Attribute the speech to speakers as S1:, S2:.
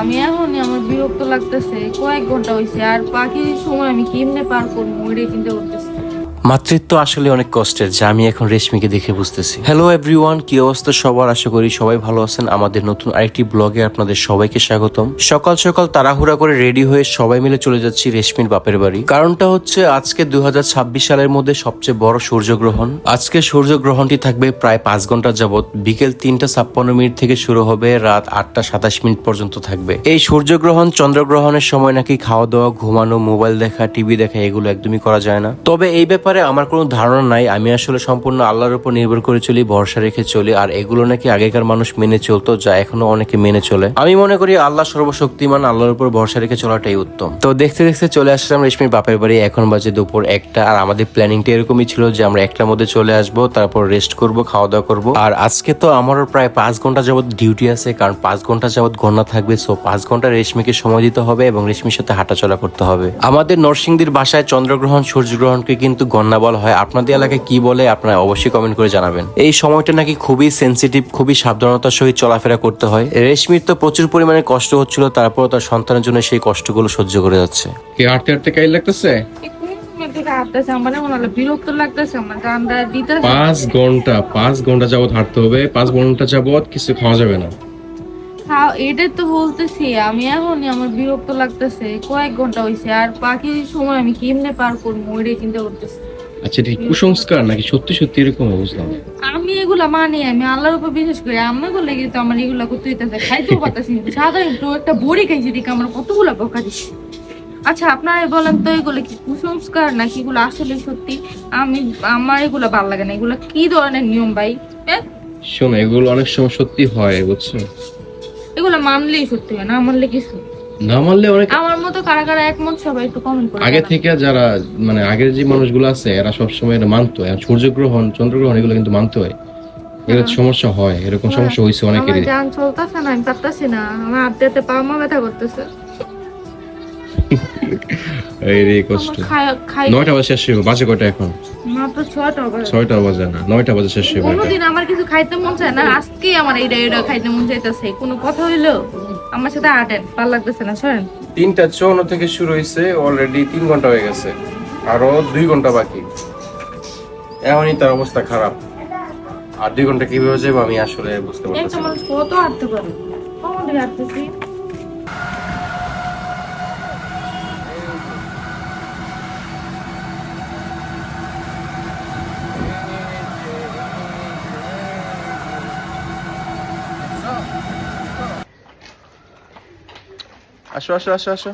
S1: আমি এখন আমার বিরক্ত লাগতেছে, কয়েক ঘণ্টা হয়েছে আর বাকি সময় আমি কেমনে পার করব ওইটাই চিন্তা করতেছি।
S2: মাতৃত্ব আসলে অনেক কষ্টের, যা আমি এখন রেশমিকে দেখে বুঝতেছি। হ্যালো এভরিওয়ান কি অবস্থা সবার? আশা করি সবাই ভালো আছেন। আমাদের নতুন আরেকটি ব্লগে আপনাদের সবাইকে স্বাগতম। সকাল সকাল তাড়াহুড়া করে রেডি হয়ে সবাই মিলে চলে যাচ্ছি রেশমির বাপের বাড়ি। কারণটা হচ্ছে আজকে দুই সালের মধ্যে সবচেয়ে বড় সূর্যগ্রহণ। আজকে সূর্যগ্রহণটি থাকবে প্রায় পাঁচ ঘণ্টা যাবত বিকেল তিনটা ছাপ্পান্ন মিনিট থেকে শুরু হবে, রাত আটটা সাতাশ মিনিট পর্যন্ত থাকবে। এই সূর্যগ্রহণ চন্দ্রগ্রহণের সময় নাকি খাওয়া দাওয়া ঘুমানো, মোবাইল দেখা, টিভি দেখা, এগুলো একদমই করা যায় না। তবে এই ব্যাপারে আমার কোনো ধারণা নাই। আমি আসলে সম্পূর্ণ আল্লাহর উপর নির্ভর করে চলি, ভরসা রেখে চলি, আর এগুলো নাকি আগেকার মানুষ মেনে চলতো, যা এখনও অনেকে মেনে চলে। আমি মনে করি আল্লাহ সর্বশক্তিমান, আল্লাহর উপর ভরসা রেখে চলাটাই উত্তম। তো দেখতে দেখতে চলে আসলাম রেশমির বাপের বাড়ি, এখন বাজে দুপুর একটা, আর আমাদের প্ল্যানিংটা এরকমই ছিল যে আমরা একটার মধ্যে চলে আসব, তারপর রেস্ট করব খাওয়া দাওয়া করব। আর আজকে তো আমারও প্রায় পাঁচ ঘণ্টা যাবত ডিউটি আছে, কারণ পাঁচ ঘণ্টা যাবত গণনা থাকবে, সো পাঁচ ঘণ্টা রেশমিকে সময় দিতে হবে এবং রেশমির সাথে হাঁটাচলা করতে হবে। আমাদের নরসিংদীর বাসায় চন্দ্রগ্রহণ, সূর্যগ্রহণকে কিন্তু গণনা বলা হয় আপনাদের এলাকায় কি বলে আপনারা অবশ্যই কমেন্ট করে জানাবেন। এই সময়টা নাকি খুবই সেন্সিটিভ খুবই সাবধানতার সহিত চলাফেরা করতে হয়। রেশমির তো প্রচুর পরিমাণে কষ্ট হচ্ছিল তারপর তার সন্তানের জন্য সেই কষ্টগুলো সহ্য করে যাচ্ছে।
S3: কি হাঁটতে হাঁটতে কাই লাগতেছে?
S1: মনে
S3: পাঁচ ঘণ্টা পাঁচ ঘণ্টা যাবত হাঁটতে হবে পাঁচ ঘণ্টা যাবত কিছু খাওয়া যাবে না।
S1: খাও এটাই তো বলতেছি আমি এখন আমার বিরক্ত লাগতেছে কয়েক ঘণ্টা হয়েছে আর বাকি সময় আমি কেমনে পার করব ওইটাই চিন্তা করতেছি।
S3: আচ্ছা এটা কুসংস্কার নাকি সত্যি সত্যি এরকম বুঝলাম
S1: আমি এগুলা মানি আমি আল্লাহর উপর বিশ্বাস করি। আমি বলে কিন্তু আমার এগুলা করতে হইতেছে খাইতেও পারতেছি সাধারণ একটু একটা বড়ি খাইছি দেখে আমার কতগুলা বকা দিচ্ছে আচ্ছা আপনারা বলেন তো এগুলো কি কুসংস্কার নাকি এগুলো আসলে সত্যি? আমি আমার এগুলো ভালো লাগে না। এগুলো কি ধরনের নিয়ম ভাই?
S3: শোনো এগুলো অনেক সময় সত্যি হয় বুঝছ?
S1: এগুলো মানলেই সত্যি হয় না মানলে কিছু?
S3: না মানলে অনেক
S1: আমার মতো কারা কারা একমত সবাই একটু কমেন্ট করে
S3: আগে থেকে যারা মানে আগের যে মানুষগুলো আছে এরা সবসময় এটা মানতো। এখন সূর্যগ্রহণ চন্দ্রগ্রহণ এগুলো কিন্তু মানতে হয়। এগুলো সমস্যা হয় এরকম সমস্যা হয়েছে অনেকেরই।
S1: জান চলতেছে না আমি পারতাছি না। আমার আড্ডাতে পা মা ব্যথা করতেছে।
S3: এই রে কষ্ট।
S1: আমার খাই খাই।
S3: নয়টা বাজে শেষ হইব বাজে কয়টা এখন?
S1: মাত্র ছয়টা বাজে।
S3: ছয়টা বাজে না নয়টা বাজে শেষ হইব
S1: কোনোদিন আমার কিছু খাইতে মন চায় না আজকেই আমার এইটা এইটা খাইতে মন চাইতেছে। কোনো কথা হইল আমার সাথে আটেন ভালো লাগতেছে না শোনেন।
S3: তিনটা থেকে শুরু হয়েছে অলরেডি তিন ঘণ্টা হয়ে গেছে আরও দুই ঘণ্টা বাকি। এমনই তার অবস্থা খারাপ। আর দুই ঘণ্টা কীভাবে যাব আমি আসলে বুঝতে পারতেছি
S1: কত হাঁটতে পারে? কখন থেকে
S3: আসো আসো আসো আসো।